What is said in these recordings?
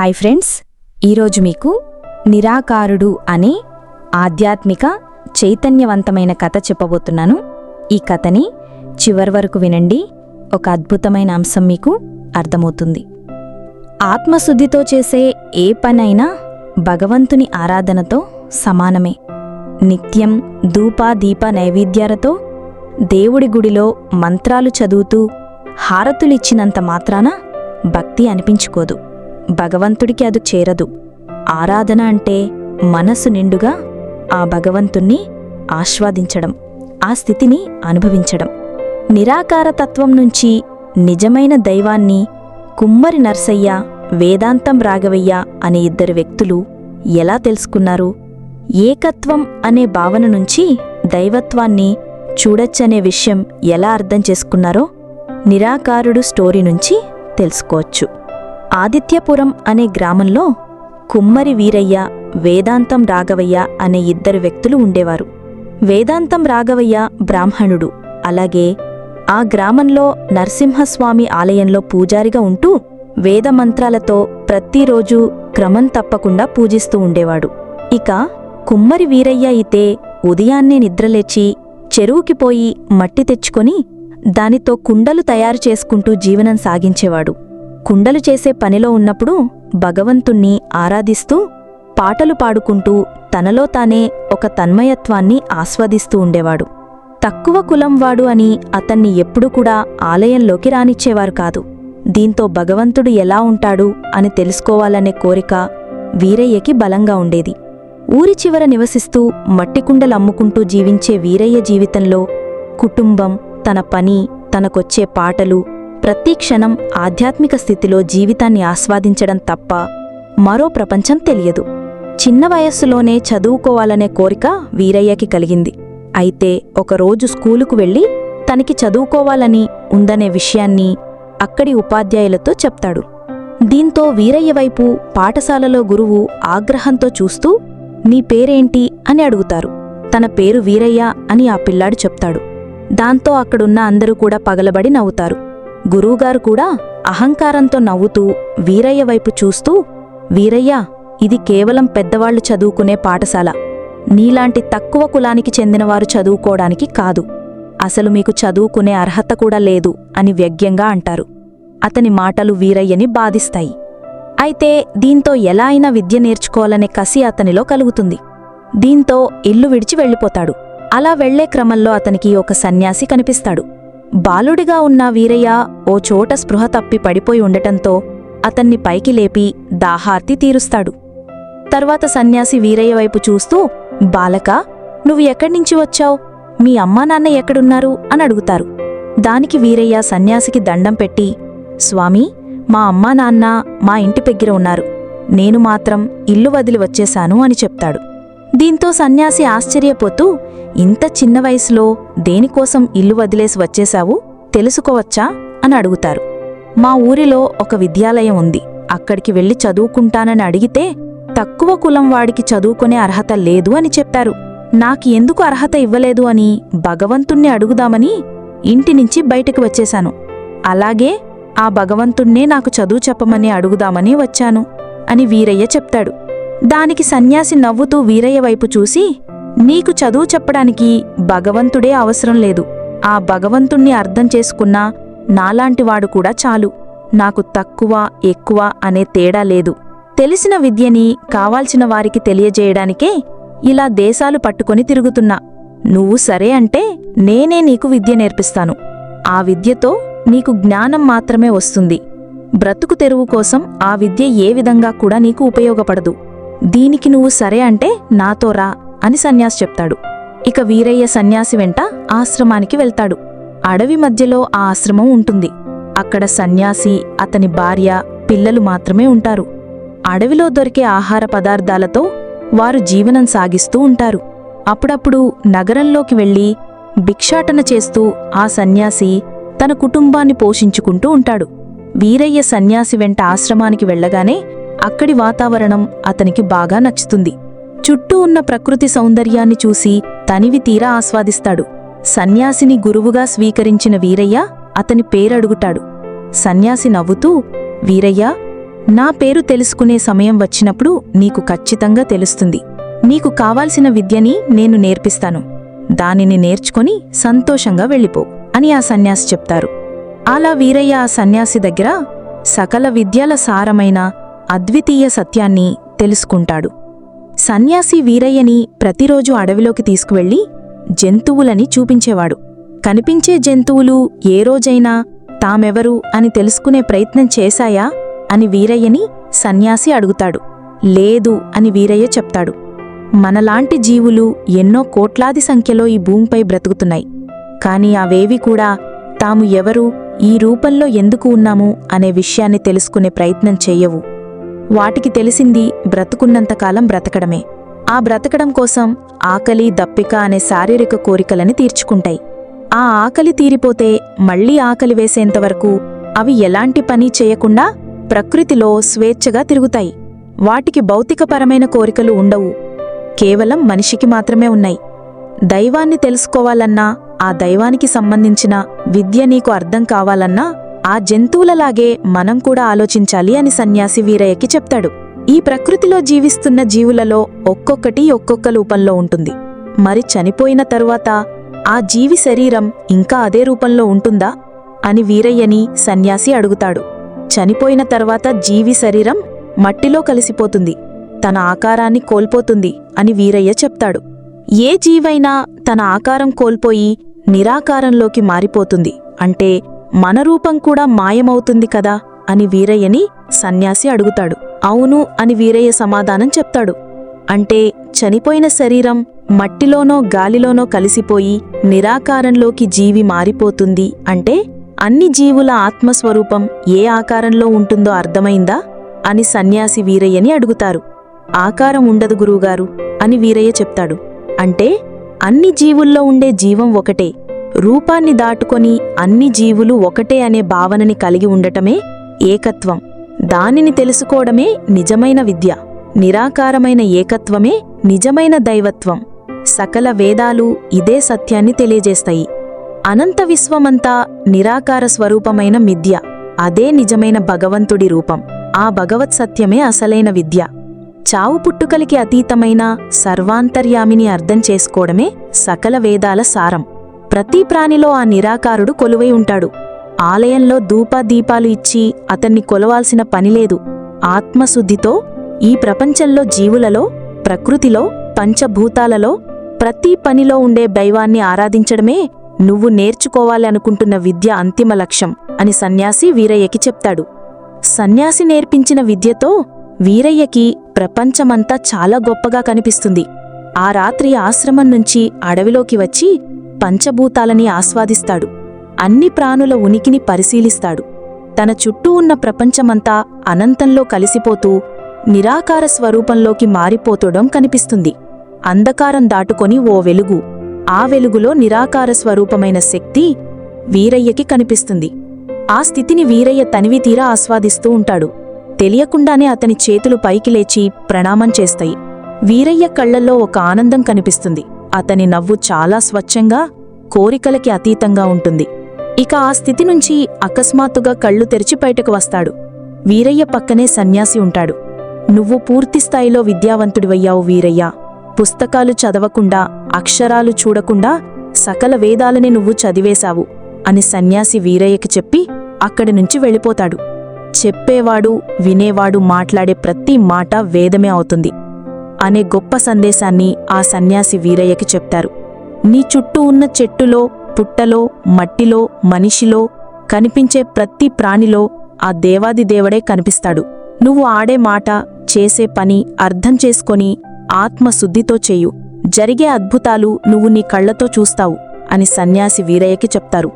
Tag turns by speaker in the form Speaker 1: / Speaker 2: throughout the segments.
Speaker 1: Hi friends ఈరోజు మీకు నిరాకారుడు అనే ఆధ్యాత్మిక చైతన్యవంతమైన కథ చెప్పబోతున్నాను. ఈ కథని చివరి వరకు వినండి ఒక అద్భుతమైన అంశం మీకు అర్థమవుతుంది. ఆత్మశుద్ధితో చేసే ఏ పనైనా భగవంతుని ఆరాధనతో సమానమే. నిత్యం ధూప దీప నైవేద్యాలతో దేవుడి గుడిలో మంత్రాలు చదువుతూ హారతులిచ్చినంత మాత్రాన భక్తి అనిపించుకోదు. భగవంతుడికి అది చేరదు. ఆరాధన అంటే మనసు నిండుగా ఆ భగవంతుణ్ణి ఆస్వాదించడం ఆ స్థితిని అనుభవించడం. నిరాకార తత్వం నుంచి నిజమైన దైవాన్ని కుమ్మరి నర్సయ్య వేదాంతం రాఘవయ్య అనే ఇద్దరు వ్యక్తులు ఎలా తెలుసుకున్నారు? ఏకత్వం అనే భావన నుంచి దైవత్వాన్ని చూడొచ్చనే విషయం ఎలా అర్థం చేసుకున్నారో నిరాకారుడు స్టోరీ నుంచి తెలుసుకోవచ్చు. ఆదిత్యపురం అనే గ్రామంలో కుమ్మరి వీరయ్య వేదాంతం రాఘవయ్య అనే ఇద్దరు వ్యక్తులు ఉండేవారు. వేదాంతం రాఘవయ్య బ్రాహ్మణుడు. అలాగే ఆ గ్రామంలో నరసింహస్వామి ఆలయంలో పూజారిగా ఉంటూ వేదమంత్రాలతో ప్రతిరోజూ క్రమం తప్పకుండా పూజిస్తూ ఉండేవాడు. ఇక కుమ్మరి వీరయ్య అయితే ఉదయాన్నే నిద్రలేచి చెరువుకి పోయి మట్టి తెచ్చుకొని దానితో కుండలు తయారు చేసుకుంటూ జీవనం సాగించేవాడు. కుండలు చేసే పనిలో ఉన్నప్పుడు భగవంతుణ్ణి ఆరాధిస్తూ పాటలు పాడుకుంటూ తనలో తానే ఒక తన్మయత్వాన్ని ఆస్వాదిస్తూ ఉండేవాడు. తక్కువ కులంవాడు అని అతన్ని ఎప్పుడూ కూడా ఆలయంలోకి రానిచ్చేవారు కాదు. దీంతో భగవంతుడు ఎలా ఉంటాడు అని తెలుసుకోవాలనే కోరిక వీరయ్యకి బలంగా ఉండేది. ఊరి చివర నివసిస్తూ మట్టికుండలు అమ్ముకుంటూ జీవించే వీరయ్య జీవితంలో కుటుంబం తన పని తనకొచ్చే పాటలు ప్రతి క్షణం ఆధ్యాత్మిక స్థితిలో జీవితాన్ని ఆస్వాదించడం తప్ప మరో ప్రపంచం తెలియదు. చిన్న వయస్సులోనే చదువుకోవాలనే కోరిక వీరయ్యకి కలిగింది. అయితే ఒకరోజు స్కూలుకు వెళ్ళి తనకి చదువుకోవాలని ఉందనే విషయాన్ని అక్కడి ఉపాధ్యాయులతో చెప్తాడు. దీంతో వీరయ్య వైపు పాఠశాలలో గురువు ఆగ్రహంతో చూస్తూ నీ పేరేంటి? అని అడుగుతారు. తన పేరు వీరయ్య అని ఆ పిల్లాడు చెప్తాడు. దాంతో అక్కడున్న అందరూ కూడా పగలబడి నవ్వుతారు. గురువుగారు కూడా అహంకారంతో నవ్వుతూ వీరయ్య వైపు చూస్తూ వీరయ్య ఇది కేవలం పెద్దవాళ్ళు చదువుకునే పాఠశాల. నీలాంటి తక్కువ కులానికి చెందినవారు చదువుకోవడానికి కాదు. అసలు మీకు చదువుకునే అర్హత కూడా లేదు అని వ్యగ్యంగా అంటారు. అతని మాటలు వీరయ్యని బాధిస్తాయి. అయితే దీంతో ఎలా అయినా విద్య నేర్చుకోవాలనే కసి అతనిలో కలుగుతుంది. దీంతో ఇల్లు విడిచి వెళ్ళిపోతాడు. అలా వెళ్ళే క్రమంలో అతనికి ఒక సన్యాసి కనిపిస్తాడు. బాలుడిగా ఉన్న వీరయ్య ఓ చోట స్పృహ తప్పి పడిపోయి ఉండటంతో అతన్ని పైకి లేపి దాహార్తి తీరుస్తాడు. తర్వాత సన్యాసి వీరయ్య వైపు చూస్తూ బాలక నువ్వు ఎక్కడ్నించి వచ్చావు? మీ అమ్మా నాన్న ఎక్కడున్నారు? అని అడుగుతారు. దానికి వీరయ్య సన్యాసికి దండం పెట్టి స్వామీ మా అమ్మా నాన్న మా ఇంటి పెగ్గిర ఉన్నారు. నేను మాత్రం ఇల్లు వదిలి వచ్చేశాను అని చెప్తాడు. దీంతో సన్యాసి ఆశ్చర్యపోతూ ఇంత చిన్న వయసులో దేనికోసం ఇల్లు వదిలేసి వచ్చేశావు? తెలుసుకోవచ్చా? అని అడుగుతారు. మా ఊరిలో ఒక విద్యాలయం ఉంది. అక్కడికి వెళ్ళి చదువుకుంటానని అడిగితే తక్కువ కులం వాడికి చదువుకునే అర్హత లేదు అని చెప్పారు. నాకు ఎందుకు అర్హత ఇవ్వలేదు అని భగవంతుణ్ణి అడుగుదామని ఇంటి నుంచి బయటకు వచ్చేశాను. అలాగే ఆ భగవంతుణ్ణే నాకు చదువు చెప్పమని అడుగుదామని వచ్చాను అని వీరయ్య చెప్తాడు. దానికి సన్యాసి నవ్వుతూ వీరయ్య వైపు చూసి నీకు చదువు చెప్పడానికి భగవంతుడే అవసరం లేదు. ఆ భగవంతుణ్ణి అర్థం చేసుకున్నా నాలాంటివాడు కూడా చాలు. నాకు తక్కువ ఎక్కువ అనే తేడా లేదు. తెలిసిన విద్యని కావాల్సిన వారికి తెలియజేయడానికే ఇలా దేశాలు పట్టుకొని తిరుగుతున్నా. నువ్వు సరే అంటే నేనే నీకు విద్య నేర్పిస్తాను. ఆ విద్యతో నీకు జ్ఞానం మాత్రమే వస్తుంది. బ్రతుకు తెరువు కోసం ఆ విద్య ఏ విధంగా కూడా నీకు ఉపయోగపడదు. దీనికి నువ్వు సరే అంటే నాతో రా అని సన్యాసి చెప్తాడు. ఇక వీరయ్య సన్యాసి వెంట ఆశ్రమానికి వెళ్తాడు. అడవి మధ్యలో ఆ ఆశ్రమం ఉంటుంది. అక్కడ సన్యాసి అతని భార్య పిల్లలు మాత్రమే ఉంటారు. అడవిలో దొరికే ఆహార పదార్థాలతో వారు జీవనం సాగిస్తూ ఉంటారు. అప్పుడప్పుడు నగరంలోకి వెళ్ళి భిక్షాటన చేస్తూ ఆ సన్యాసి తన కుటుంబాన్ని పోషించుకుంటూ ఉంటాడు. వీరయ్య సన్యాసి వెంట ఆశ్రమానికి వెళ్ళగానే అక్కడి వాతావరణం అతనికి బాగా నచ్చుతుంది. చుట్టూ ఉన్న ప్రకృతి సౌందర్యాన్ని చూసి తనివి తీరా ఆస్వాదిస్తాడు. సన్యాసిని గురువుగా స్వీకరించిన వీరయ్య అతని పేరడుగుటాడు సన్యాసి నవ్వుతూ వీరయ్య నా పేరు తెలుసుకునే సమయం వచ్చినప్పుడు నీకు ఖచ్చితంగా తెలుస్తుంది. నీకు కావాల్సిన విద్యని నేను నేర్పిస్తాను. దానిని నేర్చుకొని సంతోషంగా వెళ్ళిపో అని ఆ సన్యాసి చెప్తారు. అలా వీరయ్య ఆ సన్యాసి దగ్గర సకల విద్యల సారమైన అద్వితీయ సత్యాన్ని తెలుసుకుంటాడు. సన్యాసి వీరయ్యని ప్రతిరోజు అడవిలోకి తీసుకువెళ్ళి జంతువులని చూపించేవాడు. కనిపించే జంతువులు ఏ రోజైనా తామెవరు అని తెలుసుకునే ప్రయత్నం చేశాయా అని వీరయ్యని సన్యాసి అడుగుతాడు. లేదు అని వీరయ్య చెప్తాడు. మనలాంటి జీవులు ఎన్నో కోట్లాది సంఖ్యలో ఈ భూమిపై బ్రతుకుతున్నాయి. కాని అవేవి కూడా తాము ఎవరు ఈ రూపంలో ఎందుకు ఉన్నాము అనే విషయాన్ని తెలుసుకునే ప్రయత్నం చెయ్యవు వాటికి తెలిసింది బ్రతుకున్నంతకాలం బ్రతకడమే. ఆ బ్రతకడం కోసం ఆకలి దప్పిక అనే శారీరక కోరికలని తీర్చుకుంటాయి. ఆ ఆకలి తీరిపోతే మళ్ళీ ఆకలి వేసేంతవరకు అవి ఎలాంటి పని చేయకుండా ప్రకృతిలో స్వేచ్ఛగా తిరుగుతాయి. వాటికి భౌతికపరమైన కోరికలు ఉండవు. కేవలం మనిషికి మాత్రమే ఉన్నాయి. దైవాన్ని తెలుసుకోవాలన్నా ఆ దైవానికి సంబంధించిన విద్య నీకు అర్థం కావాలన్నా ఆ జంతువులలాగే మనం కూడా ఆలోచించాలి అని సన్యాసి వీరయ్యకి చెప్తాడు. ఈ ప్రకృతిలో జీవిస్తున్న జీవులలో ఒక్కొక్కటి ఒక్కొక్క రూపంలో ఉంటుంది. మరి చనిపోయిన తరువాత ఆ జీవి శరీరం ఇంకా అదే రూపంలో ఉంటుందా? అని వీరయ్యని సన్యాసి అడుగుతాడు. చనిపోయిన తర్వాత జీవి శరీరం మట్టిలో కలిసిపోతుంది. తన ఆకారాన్ని కోల్పోతుంది అని వీరయ్య చెప్తాడు. ఏ జీవైనా తన ఆకారం కోల్పోయి నిరాకారంలోకి మారిపోతుంది. అంటే మన రూపం కూడా మాయమవుతుంది కదా? అని వీరయ్యని సన్యాసి అడుగుతాడు. అవును అని వీరయ్య సమాధానం చెప్తాడు. అంటే చనిపోయిన శరీరం మట్టిలోనో గాలిలోనో కలిసిపోయి నిరాకారంలోకి జీవి మారిపోతుంది అంటే అన్ని జీవుల ఆత్మస్వరూపం ఏ ఆకారంలో ఉంటుందో అర్థమైందా? అని సన్యాసి వీరయ్యని అడుగుతారు. ఆకారం ఉండదు గురువుగారు అని వీరయ్య చెప్తాడు. అంటే అన్ని జీవుల్లో ఉండే జీవం ఒకటే. రూపాన్ని దాటుకొని అన్ని జీవులు ఒకటే అనే భావనని కలిగి ఉండటమే ఏకత్వం. దానిని తెలుసుకోవడమే నిజమైన విద్య. నిరాకారమైన ఏకత్వమే నిజమైన దైవత్వం. సకల వేదాలు ఇదే సత్యాన్ని తెలియజేస్తాయి. అనంత విశ్వమంతా నిరాకార స్వరూపమైన మిథ్య అదే నిజమైన భగవంతుడి రూపం. ఆ భగవత్ సత్యమే అసలైన విద్య. చావు పుట్టుకలికి అతీతమైన సర్వాంతర్యామిని అర్థం చేసుకోవడమే సకల వేదాల సారం. ప్రతి ప్రాణిలో ఆ నిరాకారుడు కొలువై ఉంటాడు. ఆలయంలో దీపాలు ఇచ్చి అతన్ని కొలవాల్సిన పనిలేదు ఆత్మశుద్ధితో ఈ ప్రపంచంలో జీవులలో ప్రకృతిలో పంచభూతాలలో ప్రతి పనిలో ఉండే దైవాన్ని ఆరాధించడమే నువ్వు నేర్చుకోవాలి అనుకుంటున్న విద్య అంతిమ లక్ష్యం అని సన్యాసి వీరయ్యకి చెప్తాడు. సన్యాసి నేర్పించిన విద్యతో వీరయ్యకి ప్రపంచమంతా చాలా గొప్పగా కనిపిస్తుంది. ఆ రాత్రి ఆశ్రమం నుంచి అడవిలోకి వచ్చి పంచభూతాలని ఆస్వాదిస్తాడు. అన్ని ప్రాణుల ఉనికిని పరిశీలిస్తాడు. తన చుట్టూ ఉన్న ప్రపంచమంతా అనంతంలో కలిసిపోతూ నిరాకార స్వరూపంలోకి మారిపోతడం కనిపిస్తుంది. అంధకారం దాటుకొని ఓ వెలుగు ఆ వెలుగులో నిరాకార స్వరూపమైన శక్తి వీరయ్యకి కనిపిస్తుంది. ఆ స్థితిని వీరయ్య తనివి తీరా ఆస్వాదిస్తూ ఉంటాడు. తెలియకుండానే అతని చేతులు పైకి లేచి ప్రణామం చేస్తాయి. వీరయ్య కళ్ళల్లో ఒక ఆనందం కనిపిస్తుంది. అతని నవ్వు చాలా స్వచ్ఛంగా కోరికలకి అతీతంగా ఉంటుంది. ఇక ఆ స్థితి నుంచి అకస్మాత్తుగా కళ్ళు తెరిచి బయటకు వస్తాడు. వీరయ్య పక్కనే సన్యాసి ఉంటాడు. నువ్వు పూర్తిస్థాయిలో విద్యావంతుడివయ్యావు వీరయ్య. పుస్తకాలు చదవకుండా అక్షరాలు చూడకుండా సకల వేదాలని నువ్వు చదివేశావు అని సన్యాసి వీరయ్యకి చెప్పి అక్కడి నుంచి వెళ్ళిపోతాడు. చెప్పేవాడు వినేవాడు మాట్లాడే ప్రతి మాట వేదమే అవుతుంది. అనే గొప్ప సందేశాన్ని ఆ సన్యాసి వీరయ్యకి చెప్తారు. నీ చుట్టూ ఉన్న చెట్టులో పుట్టలో మట్టిలో మనిషిలో కనిపించే ప్రతి ప్రాణిలో ఆ దేవాది దేవుడే కనిపిస్తాడు. నువ్వు ఆడే మాట చేసే పని అర్థం చేసుకొని ఆత్మశుద్ధితో చేయు. జరిగే అద్భుతాలు నువ్వు నీ కళ్ళతో చూస్తావు అని సన్యాసి వీరయ్యకి చెప్తారు.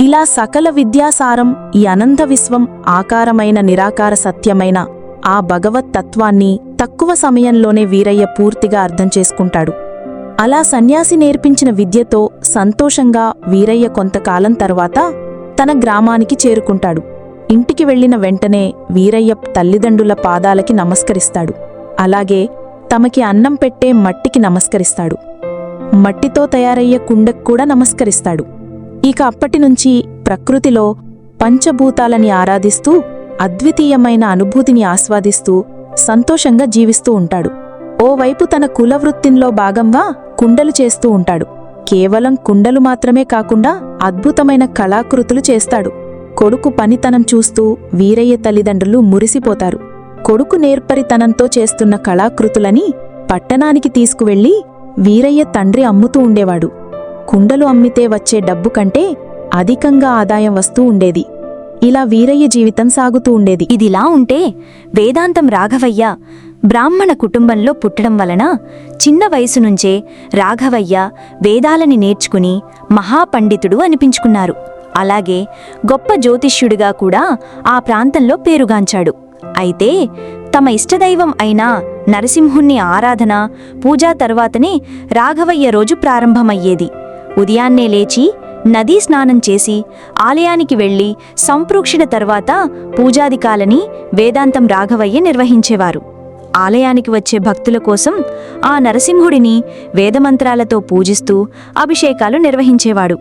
Speaker 1: ఇలా సకల విద్యాసారం ఈ అనంత విశ్వం ఆకారమైన నిరాకార సత్యమైన ఆ భగవత్ తత్వాన్ని తక్కువ సమయంలోనే వీరయ్య పూర్తిగా అర్థం చేసుకుంటాడు. అలా సన్యాసి నేర్పించిన విద్యతో సంతోషంగా వీరయ్య కొంతకాలం తర్వాత తన గ్రామానికి చేరుకుంటాడు. ఇంటికి వెళ్ళిన వెంటనే వీరయ్య తల్లిదండ్రుల పాదాలకి నమస్కరిస్తాడు. అలాగే తమకి అన్నం పెట్టే మట్టికి నమస్కరిస్తాడు. మట్టితో తయారయ్యే కుండకు కూడా నమస్కరిస్తాడు. ఇక అప్పటినుంచి ప్రకృతిలో పంచభూతాలని ఆరాధిస్తూ అద్వితీయమైన అనుభూతిని ఆస్వాదిస్తూ సంతోషంగా జీవిస్తూ ఉంటాడు. ఓవైపు తన కులవృత్తిలో భాగంగా కుండలు చేస్తూ ఉంటాడు. కేవలం కుండలు మాత్రమే కాకుండా అద్భుతమైన కళాకృతులు చేస్తాడు. కొడుకు పనితనం చూస్తూ వీరయ్య తల్లిదండ్రులు మురిసిపోతారు. కొడుకు నేర్పరితనంతో చేస్తున్న కళాకృతులని పట్టణానికి తీసుకువెళ్ళి వీరయ్య తండ్రి అమ్ముతూ ఉండేవాడు. కుండలు అమ్మితే వచ్చే డబ్బు కంటే అధికంగా ఆదాయం వస్తూ ఉండేది. ఇలా వీరయ్య జీవితం సాగుతూ ఉండేది.
Speaker 2: ఇదిలా ఉంటే వేదాంతం రాఘవయ్య బ్రాహ్మణ కుటుంబంలో పుట్టడం వలన చిన్న వయసు నుంచే రాఘవయ్య వేదాలని నేర్చుకుని మహాపండితుడు అనిపించుకున్నారు. అలాగే గొప్ప జ్యోతిష్యుడిగా కూడా ఆ ప్రాంతంలో పేరుగాంచాడు. అయితే తమ ఇష్టదైవం అయిన నరసింహుణ్ణి ఆరాధన పూజా తర్వాతనే రాఘవయ్య రోజు ప్రారంభమయ్యేది. ఉదయాన్నే లేచి నదీ స్నానం చేసి ఆలయానికి వెళ్ళి సంప్రోక్షణ తర్వాత పూజాదికాలని వేదాంతం రాఘవయ్య నిర్వహించేవారు. ఆలయానికి వచ్చే భక్తుల కోసం ఆ నరసింహుడిని వేదమంత్రాలతో పూజిస్తూ అభిషేకాలు నిర్వహించేవాడు.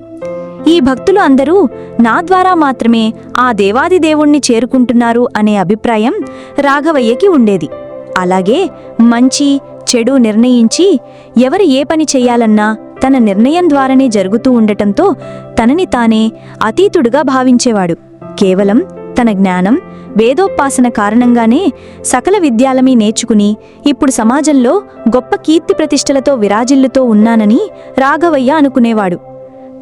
Speaker 2: ఈ భక్తులు అందరూ నా ద్వారా మాత్రమే ఆ దేవాది దేవుణ్ణి చేరుకుంటున్నారు అనే అభిప్రాయం రాఘవయ్యకి ఉండేది. అలాగే మంచి చెడు నిర్ణయించి ఎవరు ఏ పని చెయ్యాలన్నా తన నిర్ణయం ద్వారానే జరుగుతూ ఉండటంతో తనని తానే అతీతుడుగా భావించేవాడు. కేవలం తన జ్ఞానం వేదోపాసన కారణంగానే సకల విద్యాలమీ నేర్చుకుని ఇప్పుడు సమాజంలో గొప్ప కీర్తి ప్రతిష్టలతో విరాజిల్లుతో ఉన్నానని రాఘవయ్య అనుకునేవాడు.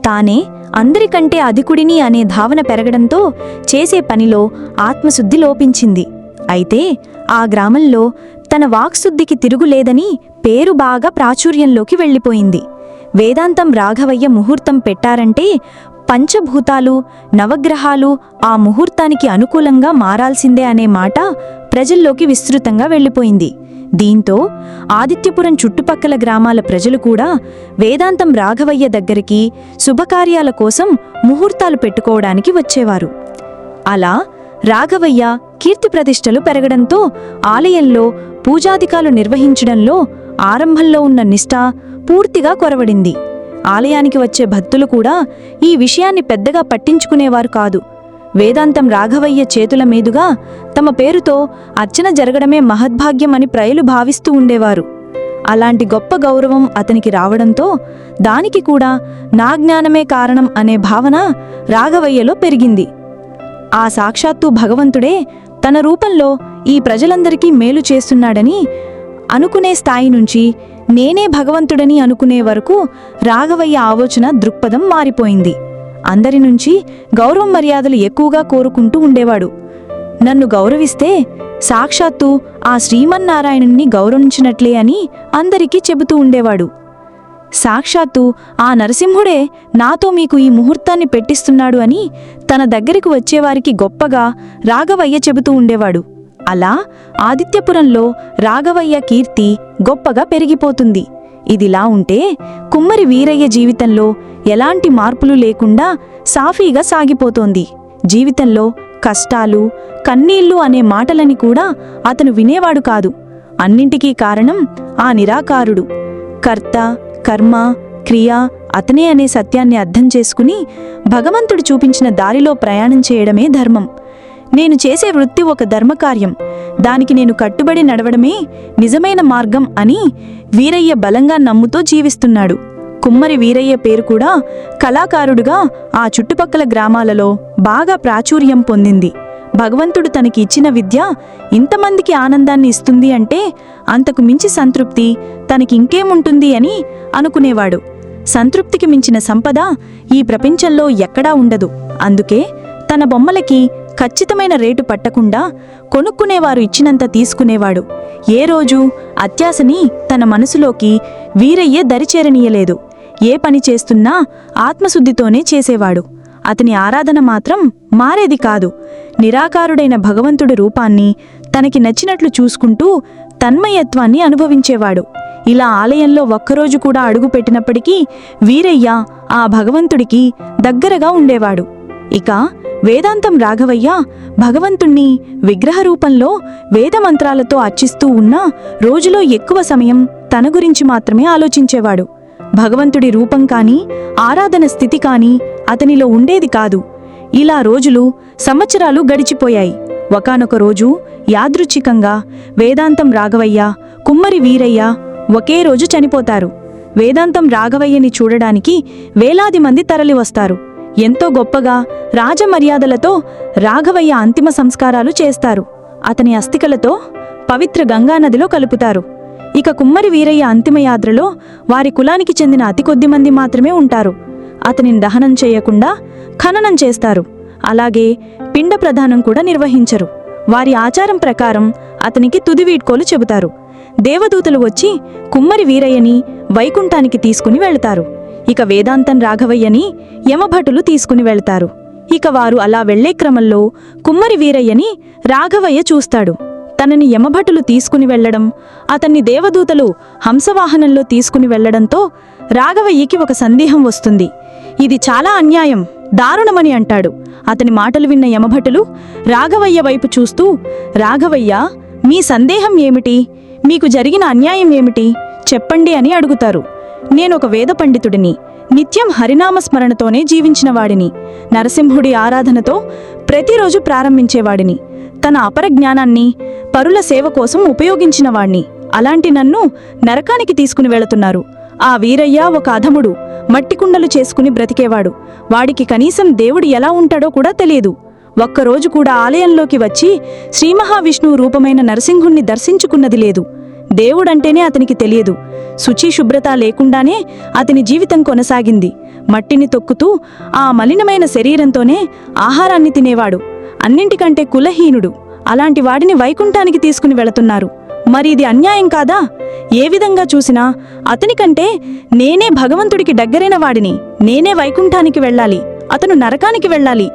Speaker 2: తానే అందరికంటే అధికుడిని అనే భావన పెరగడంతో చేసే పనిలో ఆత్మశుద్ధి లోపించింది. అయితే ఆ గ్రామంలో తన వాక్శుద్ధికి తిరుగులేదని పేరు బాగా ప్రాచుర్యంలోకి వెళ్ళిపోయింది. వేదాంతం రాఘవయ్య ముహూర్తం పెట్టారంటే పంచభూతాలు నవగ్రహాలు ఆ ముహూర్తానికి అనుకూలంగా మారాల్సిందే అనే మాట ప్రజల్లోకి విస్తృతంగా వెళ్ళిపోయింది. దీంతో ఆదిత్యపురం చుట్టుపక్కల గ్రామాల ప్రజలు కూడా వేదాంతం రాఘవయ్య దగ్గరికి శుభకార్యాల కోసం ముహూర్తాలు పెట్టుకోవడానికి వచ్చేవారు. అలా రాఘవయ్య కీర్తి ప్రతిష్టలు పెరగడంతో ఆలయంలో పూజాదికాలు నిర్వహించడంలో ఆరంభంలో ఉన్న నిష్ఠ పూర్తిగా కొరవడింది. ఆలయానికి వచ్చే భక్తులు కూడా ఈ విషయాన్ని పెద్దగా పట్టించుకునేవారు కాదు. వేదాంతం రాఘవయ్య చేతుల మీదుగా తమ పేరుతో అర్చన జరగడమే మహద్భాగ్యం అని ప్రజలు భావిస్తూ ఉండేవారు. అలాంటి గొప్ప గౌరవం అతనికి రావడంతో దానికి కూడా నా జ్ఞానమే కారణం అనే భావన రాఘవయ్యలో పెరిగింది. ఆ సాక్షాత్తు భగవంతుడే తన రూపంలో ఈ ప్రజలందరికీ మేలు చేస్తున్నాడని అనుకునే స్థాయి నుంచి నేనే భగవంతుడని అనుకునే వరకు రాఘవయ్య ఆలోచన దృక్పథం మారిపోయింది. అందరి నుంచి గౌరవ మర్యాదలు ఎక్కువగా కోరుకుంటూ ఉండేవాడు. నన్ను గౌరవిస్తే సాక్షాత్తు ఆ శ్రీమన్నారాయణుణ్ణి గౌరవించినట్లే అని అందరికీ చెబుతూ ఉండేవాడు. సాక్షాత్తు ఆ నరసింహుడే నాతో మీకు ఈ ముహూర్తాన్ని పెట్టిస్తున్నాడు అని తన దగ్గరికి వచ్చేవారికి గొప్పగా రాఘవయ్య చెబుతూ ఉండేవాడు. అలా ఆదిత్యపురంలో రాఘవయ్య కీర్తి గొప్పగా పెరిగిపోతుంది. ఇదిలా ఉంటే కుమ్మరి వీరయ్య జీవితంలో ఎలాంటి మార్పులు లేకుండా సాఫీగా సాగిపోతోంది. జీవితంలో కష్టాలు కన్నీళ్ళు అనే మాటలని కూడా అతను వినేవాడు కాదు. అన్నింటికీ కారణం ఆ నిరాకారుడు. కర్త కర్మ క్రియ అతనే అనే సత్యాన్ని అర్థం చేసుకుని భగవంతుడు చూపించిన దారిలో ప్రయాణం చేయడమే ధర్మం. నేను చేసే వృత్తి ఒక ధర్మకార్యం. దానికి నేను కట్టుబడి నడవడమే నిజమైన మార్గం అని వీరయ్య బలంగా నమ్ముతూ జీవిస్తున్నాడు. కుమ్మరి వీరయ్య పేరు కూడా కళాకారుడుగా ఆ చుట్టుపక్కల గ్రామాలలో బాగా ప్రాచుర్యం పొందింది. భగవంతుడు తనకి ఇచ్చిన విద్య ఇంతమందికి ఆనందాన్ని ఇస్తుంది అంటే అంతకు మించి సంతృప్తి తనకింకేముంటుంది అని అనుకునేవాడు. సంతృప్తికి మించిన సంపద ఈ ప్రపంచంలో ఎక్కడా ఉండదు. అందుకే తన బొమ్మలకి ఖచ్చితమైన రేటు పట్టకుండా కొనుక్కునేవారు ఇచ్చినంత తీసుకునేవాడు. ఏ రోజు అత్యాశని తన మనసులోకి వీరయ్య దరిచేరనీయలేదు. ఏ పని చేస్తున్నా ఆత్మశుద్ధితోనే చేసేవాడు. అతని ఆరాధన మాత్రం మారేది కాదు. నిరాకారుడైన భగవంతుడి రూపాన్ని తనకి నచ్చినట్లు చూసుకుంటూ తన్మయత్వాన్ని అనుభవించేవాడు. ఇలా ఆలయంలో ఒక్కరోజు కూడా అడుగుపెట్టినప్పటికీ వీరయ్య ఆ భగవంతుడికి దగ్గరగా ఉండేవాడు. ఇక వేదాంతం రాఘవయ్య భగవంతుణ్ణి విగ్రహ రూపంలో వేదమంత్రాలతో అర్చిస్తూ ఉన్న రోజులో ఎక్కువ సమయం తన గురించి మాత్రమే ఆలోచించేవాడు. భగవంతుడి రూపం కాని ఆరాధన స్థితి కాని అతనిలో ఉండేది కాదు. ఇలా రోజులు సంవత్సరాలు గడిచిపోయాయి. ఒకానొక రోజు యాదృచ్ఛికంగా వేదాంతం రాఘవయ్య కుమ్మరి వీరయ్య ఒకే రోజు చనిపోతారు. వేదాంతం రాఘవయ్యని చూడడానికి వేలాది మంది తరలివస్తారు. ఎంతో గొప్పగా రాజమర్యాదలతో రాఘవయ్య అంతిమ సంస్కారాలు చేస్తారు. అతని అస్థికలతో పవిత్ర గంగానదిలో కలుపుతారు. ఇక కుమ్మరి వీరయ్య అంతిమయాత్రలో వారి కులానికి చెందిన అతి కొద్ది మంది మాత్రమే ఉంటారు. అతనిని దహనం చేయకుండా ఖననం చేస్తారు. అలాగే పిండ ప్రధానం కూడా నిర్వహించరు. వారి ఆచారం ప్రకారం అతనికి తుది వీడ్కోలు చెబుతారు. దేవదూతలు వచ్చి కుమ్మరి వీరయ్యని వైకుంఠానికి తీసుకుని వెళతారు. ఇక వేదాంతం రాఘవయ్యని యమభటులు తీసుకుని వెళ్తారు. ఇక వారు అలా వెళ్ళే క్రమంలో కుమ్మరి వీరయ్యని రాఘవయ్య చూస్తాడు. తనని యమభటులు తీసుకుని వెళ్ళడం అతన్ని దేవదూతలు హంసవాహనంలో తీసుకుని వెళ్ళడంతో రాఘవయ్యకి ఒక సందేహం వస్తుంది. ఇది చాలా అన్యాయం దారుణమని అంటాడు. అతని మాటలు విన్న యమభటులు రాఘవయ్య వైపు చూస్తూ రాఘవయ్య మీ సందేహం ఏమిటి? మీకు జరిగిన అన్యాయం ఏమిటి? చెప్పండి అని అడుగుతారు. నేనొక వేద పండితుడిని నిత్యం హరినామ స్మరణతోనే నరసింహుడి ఆరాధనతో ప్రతిరోజు ప్రారంభించేవాడిని తన అపర జ్ఞానాన్ని పరుల సేవ కోసం ఉపయోగించినవాణ్ణి అలాంటి నన్ను నరకానికి తీసుకుని వెళుతున్నారు. ఆ వీరయ్య ఒక అధముడు మట్టికుండలు చేసుకుని బ్రతికేవాడు. వాడికి కనీసం దేవుడు ఎలా ఉంటాడో కూడా తెలియదు. ఒక్కరోజు కూడా ఆలయంలోకి వచ్చి శ్రీమహావిష్ణువు రూపమైన నరసింహుణ్ణి దర్శించుకున్నది లేదు. దేవుడంటేనే అతనికి తెలియదు. శుచి శుభ్రత లేకుండానే అతని జీవితం కొనసాగింది. మట్టిని తొక్కుతూ ఆ మలినమైన శరీరంతోనే ఆహారాన్ని తినేవాడు. అన్నింటికంటే కులహీనుడు. అలాంటి వాడిని వైకుంఠానికి తీసుకుని వెళుతున్నారు. మరి ఇది అన్యాయం కాదా? ఏ విధంగా చూసినా అతనికంటే నేనే భగవంతుడికి దగ్గరైన వాడిని. నేనే వైకుంఠానికి వెళ్ళాలి. అతను నరకానికి వెళ్ళాలి.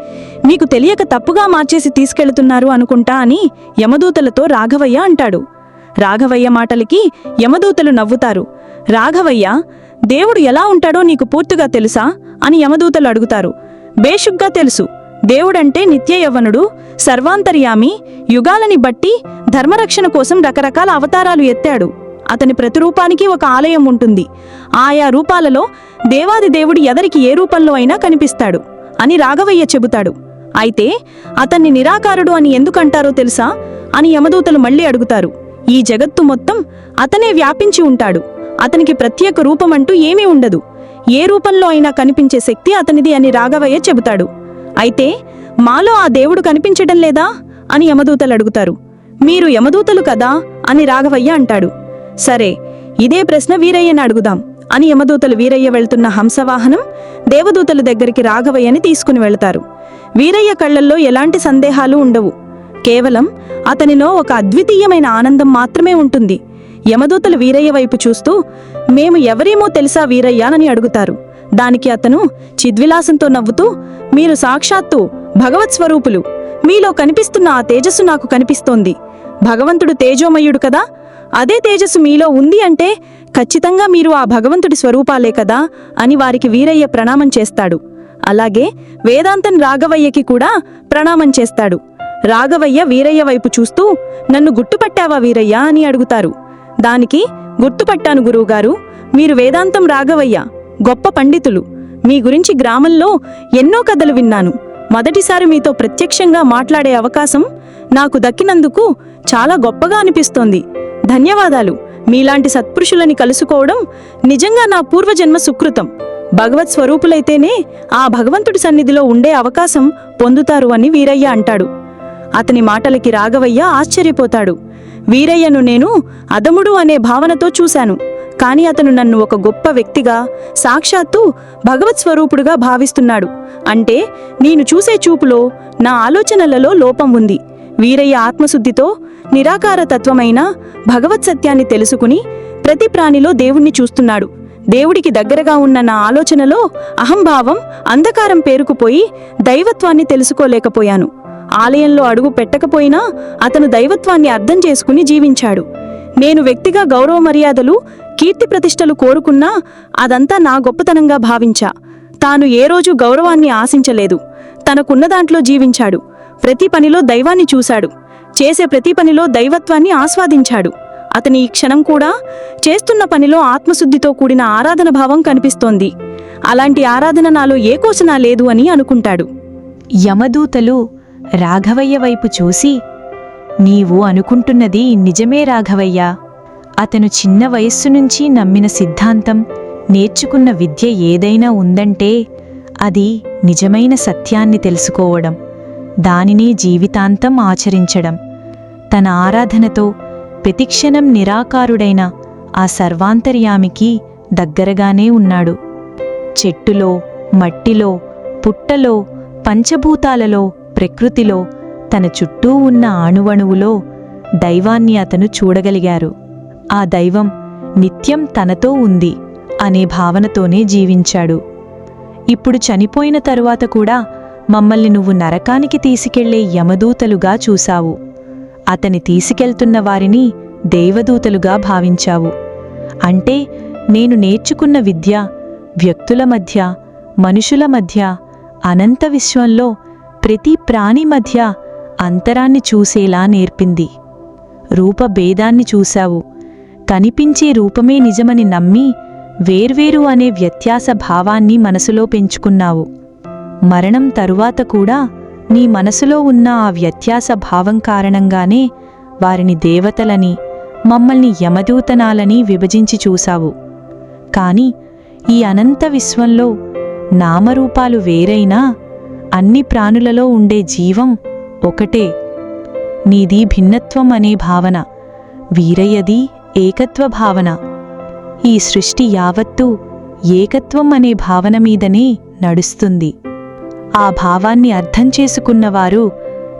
Speaker 2: మీకు తెలియక తప్పుగా మార్చేసి తీసుకెళ్తున్నారు అనుకుంటా అని యమదూతలతో రాఘవయ్య అంటాడు. రాఘవయ్య మాటలకి యమదూతలు నవ్వుతారు. రాఘవయ్య దేవుడు ఎలా ఉంటాడో నీకు పూర్తిగా తెలుసా? అని యమదూతలు అడుగుతారు. బేషుగ్గా తెలుసు. దేవుడంటే నిత్య యవ్వనుడు సర్వాంతర్యామి యుగాలని బట్టి ధర్మరక్షణ కోసం రకరకాల అవతారాలు ఎత్తాడు. అతని ప్రతిరూపానికి ఒక ఆలయం ఉంటుంది. ఆయా రూపాలలో దేవాది దేవుడు ఎదరికి ఏ రూపంలో అయినా కనిపిస్తాడు అని రాఘవయ్య చెబుతాడు. అయితే అతన్ని నిరాకారుడు అని ఎందుకంటారో తెలుసా? అని యమదూతలు మళ్ళీ అడుగుతారు. ఈ జగత్తు మొత్తం అతనే వ్యాపించి ఉంటాడు. అతనికి ప్రత్యేక రూపమంటూ ఏమీ ఉండదు. ఏ రూపంలో అయినా కనిపించే శక్తి అతనిది అని రాఘవయ్య చెబుతాడు. అయితే మాలో ఆ దేవుడు కనిపించడం లేదా? అని యమదూతలు అడుగుతారు. మీరు యమదూతలు కదా? అని రాఘవయ్య అంటాడు. సరే ఇదే ప్రశ్న వీరయ్యని అడుగుదాం. అని యమదూతలు వీరయ్య వెళ్తున్న హంసవాహనం దేవదూతల దగ్గరికి రాఘవయ్యని తీసుకుని వెళతారు. వీరయ్య కళ్ళల్లో ఎలాంటి సందేహాలు ఉండవు. కేవలం అతనిలో ఒక అద్వితీయమైన ఆనందం మాత్రమే ఉంటుంది. యమదూతలు వీరయ్య వైపు చూస్తూ మేము ఎవరేమో తెలుసా వీరయ్య అని అడుగుతారు. దానికి అతను చిద్విలాసంతో నవ్వుతూ మీరు సాక్షాత్తు భగవత్ స్వరూపులు. మీలో కనిపిస్తున్న ఆ తేజస్సు నాకు కనిపిస్తోంది. భగవంతుడు తేజోమయుడు కదా. అదే తేజస్సు మీలో ఉంది అంటే ఖచ్చితంగా మీరు ఆ భగవంతుడి స్వరూపాలే కదా అని వారికి వీరయ్య ప్రణామం చేస్తాడు. అలాగే వేదాంతం రాఘవయ్యకి కూడా ప్రణామం చేస్తాడు. రాఘవయ్య వీరయ్య వైపు చూస్తూ నన్ను గుర్తుపట్టావా వీరయ్య? అని అడుగుతారు. దానికి గుర్తుపట్టాను గురువుగారు. మీరు వేదాంతం రాఘవయ్య గొప్ప పండితులు. మీ గురించి గ్రామంలో ఎన్నో కథలు విన్నాను. మొదటిసారి మీతో ప్రత్యక్షంగా మాట్లాడే అవకాశం నాకు దక్కినందుకు చాలా గొప్పగా అనిపిస్తోంది. ధన్యవాదాలు. మీలాంటి సత్పురుషులని కలుసుకోవడం నిజంగా నా పూర్వజన్మ సుకృతం. భగవత్ స్వరూపులైతేనే ఆ భగవంతుడి సన్నిధిలో ఉండే అవకాశం పొందుతారు అని వీరయ్య అంటాడు. అతని మాటలకి రాఘవయ్య ఆశ్చర్యపోతాడు. వీరయ్యను నేను అదముడు అనే భావనతో చూశాను. కాని అతను నన్ను ఒక గొప్ప వ్యక్తిగా సాక్షాత్తు భగవత్ స్వరూపుడుగా భావిస్తున్నాడు. అంటే నేను చూసే చూపులో నా ఆలోచనలలో లోపం ఉంది. వీరయ్య ఆత్మశుద్ధితో నిరాకార తత్వమైన భగవత్ సత్యాన్ని తెలుసుకుని ప్రతి ప్రాణిలో దేవుణ్ణి చూస్తున్నాడు. దేవుడికి దగ్గరగా ఉన్న నా ఆలోచనలో అహంభావం అంధకారం పేరుకుపోయి దైవత్వాన్ని తెలుసుకోలేకపోయాను. ఆలయంలో అడుగు పెట్టకపోయినా అతను దైవత్వాన్ని అర్థం చేసుకుని జీవించాడు. నేను వ్యక్తిగా గౌరవ మర్యాదలు కీర్తి ప్రతిష్టలు కోరుకున్నా అదంతా నా గొప్పతనంగా భావించా. తాను ఏ రోజు గౌరవాన్ని ఆశించలేదు. తనకున్న దాంట్లో జీవించాడు. ప్రతి పనిలో దైవాన్ని చూశాడు. చేసే ప్రతి పనిలో దైవత్వాన్ని ఆస్వాదించాడు. అతని ఈ క్షణం కూడా చేస్తున్న పనిలో ఆత్మశుద్ధితో కూడిన ఆరాధన భావం కనిపిస్తోంది. అలాంటి ఆరాధన నాలో ఏ కోసనా లేదు అని అనుకుంటాడు.
Speaker 1: యమదూతలు రాఘవయ్య వైపు చూసి నీవు అనుకుంటున్నది నిజమే రాఘవయ్య. అతను చిన్న వయస్సు నుంచి నమ్మిన సిద్ధాంతం నేర్చుకున్న విద్య ఏదైనా ఉందంటే అది నిజమైన సత్యాన్ని తెలుసుకోవడం దానినే జీవితాంతం ఆచరించడం. తన ఆరాధనతో ప్రతిక్షణం నిరాకారుడైన ఆ సర్వాంతర్యామికి దగ్గరగానే ఉన్నాడు. చెట్టులో మట్టిలో పుట్టలో పంచభూతాలలో ప్రకృతిలో తన చుట్టూ ఉన్న అణువణువులో దైవాన్ని అతను చూడగలిగారు. ఆ దైవం నిత్యం తనతో ఉంది అనే భావనతోనే జీవించాడు. ఇప్పుడు చనిపోయిన తరువాత కూడా మమ్మల్ని నువ్వు నరకానికి తీసుకెళ్ళే యమదూతలుగా చూశావు. అతని తీసుకెళ్తున్న వారిని దేవదూతలుగా భావించావు. అంటే నేను నేర్చుకున్న విద్య వ్యక్తుల మధ్య మనుషుల మధ్య అనంత విశ్వంలో ప్రతి ప్రాణి మధ్య అంతరాన్ని చూసేలా నేర్పింది. రూపభేదాన్ని చూశావు. కనిపించే రూపమే నిజమని నమ్మి వేర్వేరు అనే వ్యత్యాస భావాన్ని మనసులో పెంచుకున్నావు. మరణం తరువాత కూడా నీ మనసులో ఉన్న ఆ వ్యత్యాస భావం కారణంగానే వారిని దేవతలని మమ్మల్ని యమదూతనాలని విభజించి చూశావు. కాని ఈ అనంత విశ్వంలో నామరూపాలు వేరైనా అన్ని ప్రాణులలో ఉండే జీవం ఒకటే. నీది భిన్నత్వం అనే భావన వీరయ్యది ఏకత్వ భావన. ఈ సృష్టి యావత్తూ ఏకత్వం అనే భావన మీదనే నడుస్తుంది. ఆ భావాన్ని అర్థం చేసుకున్నవారు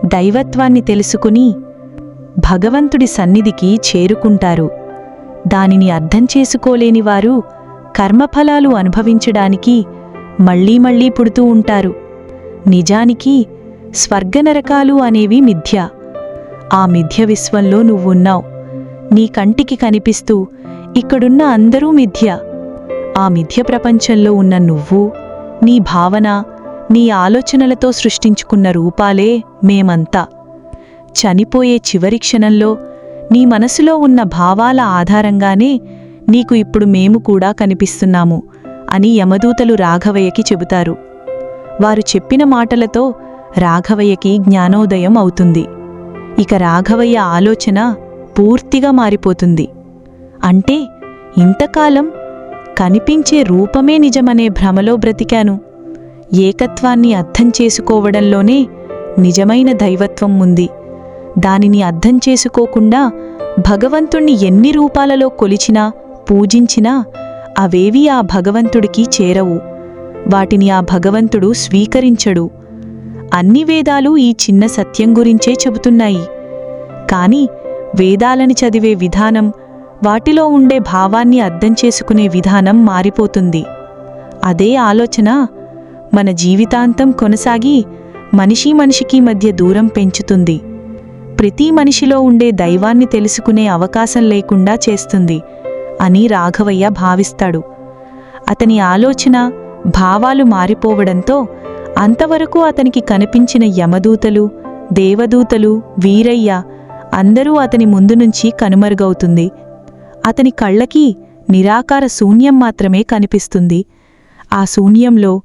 Speaker 1: దైవత్వాన్ని తెలుసుకుని భగవంతుడి సన్నిధికి చేరుకుంటారు. దానిని అర్థం చేసుకోలేనివారు కర్మఫలాలు అనుభవించడానికి మళ్ళీ మళ్ళీ పుడుతూ ఉంటారు. నిజానికి స్వర్గనరకాలు అనేవి మిథ్య. ఆ మిథ్య విశ్వంలో నువ్వున్నావు. నీ కంటికి కనిపిస్తూ ఇక్కడున్న అందరూ మిథ్య. ఆ మిథ్య ప్రపంచంలో ఉన్న నువ్వు నీ భావన నీ ఆలోచనలతో సృష్టించుకున్న రూపాలే మేమంతా. చనిపోయే చివరి క్షణంలో నీ మనసులో ఉన్న భావాల ఆధారంగానే నీకు ఇప్పుడు మేము కూడా కనిపిస్తున్నాము అని యమదూతలు రాఘవయ్యకి చెబుతారు. వారు చెప్పిన మాటలతో రాఘవయ్యకి జ్ఞానోదయం అవుతుంది. ఇక రాఘవయ్య ఆలోచన పూర్తిగా మారిపోతుంది. అంటే ఇంతకాలం కనిపించే రూపమే నిజమనే భ్రమలో బ్రతికాను. ఏకత్వాన్ని అర్థం చేసుకోవడంలోనే నిజమైన దైవత్వం ఉంది. దానిని అర్థం చేసుకోకుండా భగవంతుణ్ణి ఎన్ని రూపాలలో కొలిచినా పూజించినా అవేవీ ఆ భగవంతుడికి చేరవు. వాటిని ఆ భగవంతుడు స్వీకరించడు. అన్ని వేదాలు ఈ చిన్న సత్యం గురించే చెబుతున్నాయి. కాని వేదాలని చదివే విధానం వాటిలో ఉండే భావాన్ని అర్థం చేసుకునే విధానం మారిపోతుంది. అదే ఆలోచన మన జీవితాంతం కొనసాగి మనిషి మనిషికి మధ్య దూరం పెంచుతుంది. ప్రతి మనిషిలో ఉండే దైవాన్ని తెలుసుకునే అవకాశం లేకుండా చేస్తుంది అని రాఘవయ్య భావిస్తాడు. అతని ఆలోచన భావాలు మారిపోవడంతో అంతవరకు అతనికి కనిపించిన యమదూతలు దేవదూతలు వీరయ్య అందరూ అతని ముందు నుంచి కనుమరుగవుతుంది. అతని కళ్ళకి నిరాకార శూన్యం మాత్రమే కనిపిస్తుంది. ఆ శూన్యంలో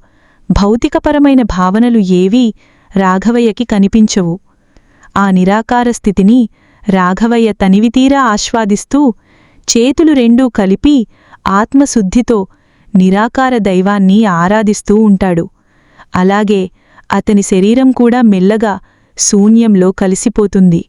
Speaker 1: భౌతికపరమైన భావనలు ఏవీ రాఘవయ్యకి కనిపించవు. ఆ నిరాకార స్థితిని రాఘవయ్య తనివితీరా ఆస్వాదిస్తూ చేతులు రెండూ కలిపి ఆత్మశుద్ధితో నిరాకార దైవాన్ని ఆరాధిస్తూ ఉంటాడు. అలాగే అతని శరీరం కూడా మెల్లగా శూన్యంలో కలిసిపోతుంది.